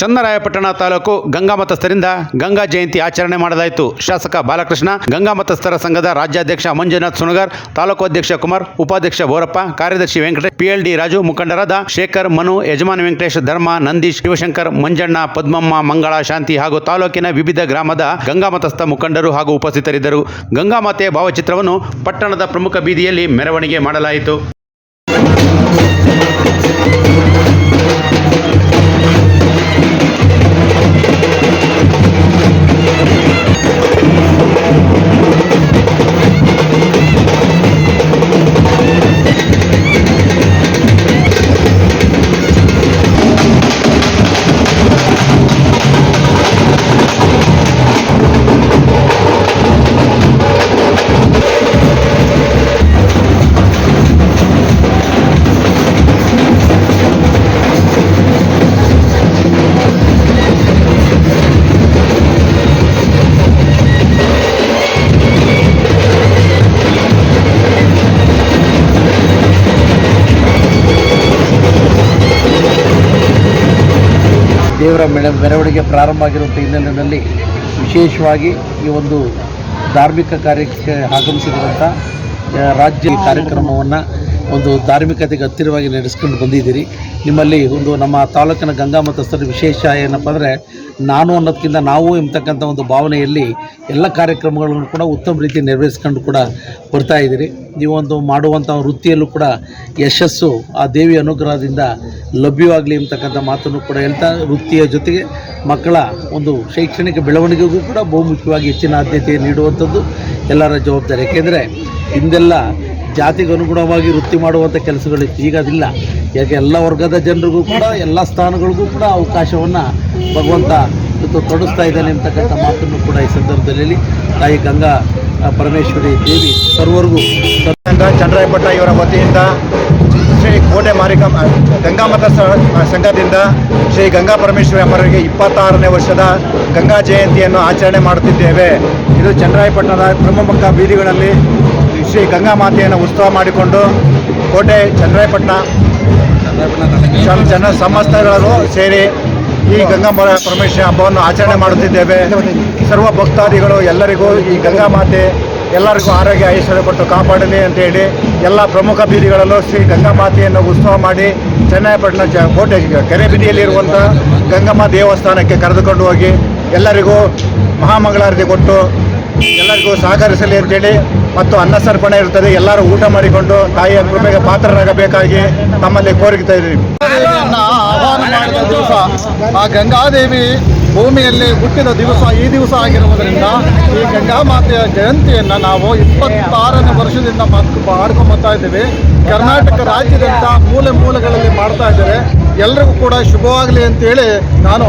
ಚನ್ನರಾಯಪಟ್ಟಣ ತಾಲೂಕು ಗಂಗಾ ಮತಸ್ಥರಿಂದ ಗಂಗಾ ಜಯಂತಿ ಆಚರಣೆ ಮಾಡಲಾಯಿತು. ಶಾಸಕ ಬಾಲಕೃಷ್ಣ, ಗಂಗಾ ಮತಸ್ಥರ ಸಂಘದ ರಾಜ್ಯಾಧ್ಯಕ್ಷ ಮಂಜುನಾಥ್ ಸುನಗರ್, ತಾಲೂಕು ಅಧ್ಯಕ್ಷ ಕುಮಾರ್, ಉಪಾಧ್ಯಕ್ಷ ಬೋರಪ್ಪ, ಕಾರ್ಯದರ್ಶಿ ವೆಂಕಟೇಶ್ ಪಿಎಲ್ಡಿ ರಾಜು ಮುಖಂಡರಾದ ಶೇಖರ್ ಮನು, ಯಜಮಾನ್ ವೆಂಕಟೇಶ್, ಧರ್ಮ ನಂದೀಶ್, ಶಿವಶಂಕರ್, ಮಂಜಣ್ಣ, ಪದ್ಮಮ್ಮ, ಮಂಗಳ, ಶಾಂತಿ ಹಾಗೂ ತಾಲೂಕಿನ ವಿವಿಧ ಗ್ರಾಮದ ಗಂಗಾ ಮತಸ್ಥ ಮುಖಂಡರು ಹಾಗೂ ಉಪಸ್ಥಿತರಿದ್ದರು. ಗಂಗಾ ಮಾತೆಯ ಭಾವಚಿತ್ರವನ್ನು ಪಟ್ಟಣದ ಪ್ರಮುಖ ಬೀದಿಯಲ್ಲಿ ಮೆರವಣಿಗೆ ಮಾಡಲಾಯಿತು. ದೇವರ ಮೆಳ ಮೆರವಣಿಗೆ ಪ್ರಾರಂಭ ಆಗಿರುವಂಥ ಹಿನ್ನೆಲೆಯಲ್ಲಿ ವಿಶೇಷವಾಗಿ ಈ ಒಂದು ಧಾರ್ಮಿಕ ಕಾರ್ಯಕ್ಕೆ ಆಗಮಿಸಿರುವಂಥ ರಾಜ್ಯ ಕಾರ್ಯಕ್ರಮವನ್ನು ಒಂದು ಧಾರ್ಮಿಕತೆಗೆ ಹತ್ತಿರವಾಗಿ ನಡೆಸ್ಕೊಂಡು ಬಂದಿದ್ದೀರಿ. ನಿಮ್ಮಲ್ಲಿ ಒಂದು ನಮ್ಮ ತಾಲೂಕಿನ ಗಂಗಾ ಮತಸ್ಥರ ವಿಶೇಷ ಏನಪ್ಪ ಅಂದರೆ ನಾನು ಅನ್ನೋದಕ್ಕಿಂತ ನಾವು ಎಂಬತಕ್ಕಂಥ ಒಂದು ಭಾವನೆಯಲ್ಲಿ ಎಲ್ಲ ಕಾರ್ಯಕ್ರಮಗಳನ್ನು ಕೂಡ ಉತ್ತಮ ರೀತಿ ನೆರವೇರಿಸ್ಕೊಂಡು ಕೂಡ ಬರ್ತಾ ಇದ್ದೀರಿ. ನೀವೊಂದು ಮಾಡುವಂಥ ವೃತ್ತಿಯಲ್ಲೂ ಕೂಡ ಯಶಸ್ಸು, ಆ ದೇವಿ ಅನುಗ್ರಹದಿಂದ ಲಭ್ಯವಾಗಲಿ ಎಂಬತಕ್ಕಂಥ ಮಾತನ್ನು ಕೂಡ ಹೇಳ್ತಾ ವೃತ್ತಿಯ ಜೊತೆಗೆ ಮಕ್ಕಳ ಒಂದು ಶೈಕ್ಷಣಿಕ ಬೆಳವಣಿಗೆಗೂ ಕೂಡ ಬಹುಮುಖ್ಯವಾಗಿ ಹೆಚ್ಚಿನ ಆದ್ಯತೆ ನೀಡುವಂಥದ್ದು ಎಲ್ಲರ ಜವಾಬ್ದಾರಿ. ಯಾಕೆಂದರೆ ಹಿಂದೆಲ್ಲ ಜಾತಿಗೆ ಅನುಗುಣವಾಗಿ ವೃತ್ತಿ ಮಾಡುವಂಥ ಕೆಲಸಗಳು ಈಗ ಅದಿಲ್ಲ. ಯಾಕೆ ಎಲ್ಲ ವರ್ಗದ ಜನರಿಗೂ ಕೂಡ, ಎಲ್ಲ ಸ್ಥಾನಗಳಿಗೂ ಕೂಡ ಅವಕಾಶವನ್ನು ಭಗವಂತ ತೊಡಸ್ತಾ ಇದ್ದಾನೆ ಅಂತಕ್ಕಂಥ ಮಾತನ್ನು ಕೂಡ ಈ ಸಂದರ್ಭದಲ್ಲಿ ತಾಯಿ ಗಂಗಾ ಪರಮೇಶ್ವರಿ ದೇವಿ ಸರ್ವರಿಗೂ ಚಂದ್ರಾಯಪಟ್ಟ ಇವರ ವತಿಯಿಂದ ಶ್ರೀ ಕೋಟೆ ಮಾರಿಕಮ್ಮ ಗಂಗಾ ಮತ ಸಂಘದಿಂದ ಶ್ರೀ ಗಂಗಾ ಪರಮೇಶ್ವರಿ ಅಮ್ಮರಿಗೆ ಇಪ್ಪತ್ತಾರನೇ ವರ್ಷದ ಗಂಗಾ ಜಯಂತಿಯನ್ನು ಆಚರಣೆ ಮಾಡುತ್ತಿದ್ದೇವೆ. ಇದು ಚಂದ್ರಾಯಪಟ್ಟಣದ ಪ್ರಮುಖ ಬೀದಿಗಳಲ್ಲಿ ಶ್ರೀ ಗಂಗಾ ಮಾತೆಯನ್ನು ಉತ್ಸವ ಮಾಡಿಕೊಂಡು ಕೋಟೆ ಚಂದ್ರಾಯಪಟ್ಟಣ ಜನ ಸಮಸ್ತಗಳು ಸೇರಿ ಈ ಗಂಗಾ ಪರಮೇಶ್ವರ ಹಬ್ಬವನ್ನು ಆಚರಣೆ ಮಾಡುತ್ತಿದ್ದೇವೆ. ಸರ್ವ ಭಕ್ತಾದಿಗಳು ಎಲ್ಲರಿಗೂ ಈ ಗಂಗಾ ಮಾತೆ ಎಲ್ಲರಿಗೂ ಆರೋಗ್ಯ ಐಶ್ವರ್ಯ ಕೊಟ್ಟು ಕಾಪಾಡಲಿ ಅಂತೇಳಿ ಎಲ್ಲ ಪ್ರಮುಖ ಬೀದಿಗಳಲ್ಲೂ ಶ್ರೀ ಗಂಗಾ ಮಾತೆಯನ್ನು ಉತ್ಸವ ಮಾಡಿ ಚೆನ್ನೈಪಟ್ಟಣ ಕೋಟೆ ಕೆರೆ ಬೀದಿಯಲ್ಲಿರುವಂಥ ಗಂಗಮ್ಮ ದೇವಸ್ಥಾನಕ್ಕೆ ಕರೆದುಕೊಂಡು ಹೋಗಿ ಎಲ್ಲರಿಗೂ ಮಹಾಮಂಗಳಾರತಿ ಕೊಟ್ಟು ಎಲ್ಲರಿಗೂ ಸಹಕರಿಸಲಿ ಅಂತೇಳಿ ಮತ್ತು ಅನ್ನ ಸರ್ಪಣೆ ಇರ್ತದೆ. ಎಲ್ಲರೂ ಊಟ ಮಾಡಿಕೊಂಡು ತಾಯಿಯ ಕೃಪೆಗೆ ಪಾತ್ರರಾಗಬೇಕಾಗಿ ತಮ್ಮಲ್ಲಿ ಕೋರಿಕ್ತಾ ಇದ್ದೀವಿ ಆಹ್ವಾನ ಮಾಡಿದ ದಿವಸ ಆ ಗಂಗಾದೇವಿ ಭೂಮಿಯಲ್ಲಿ ಹುಟ್ಟಿದ ದಿವಸ ಈ ದಿವಸ ಆಗಿರುವುದರಿಂದ ಈ ಗಂಗಾ ಮಾತೆಯ ಜಯಂತಿಯನ್ನು ನಾವು ಇಪ್ಪತ್ತಾರನೇ ವರ್ಷದಿಂದ ಮಾಡ್- ಮಾಡ್ಕೊಂಡು ಬರ್ತಾ ಇದ್ದೀವಿ. ಕರ್ನಾಟಕ ರಾಜ್ಯದಂತ ಮೂಲೆ ಮೂಲೆಗಳಲ್ಲಿ ಮಾಡ್ತಾ ಇದ್ದಾರೆ. ಎಲ್ರಿಗೂ ಕೂಡ ಶುಭವಾಗಲಿ ಅಂತೇಳಿ ನಾನು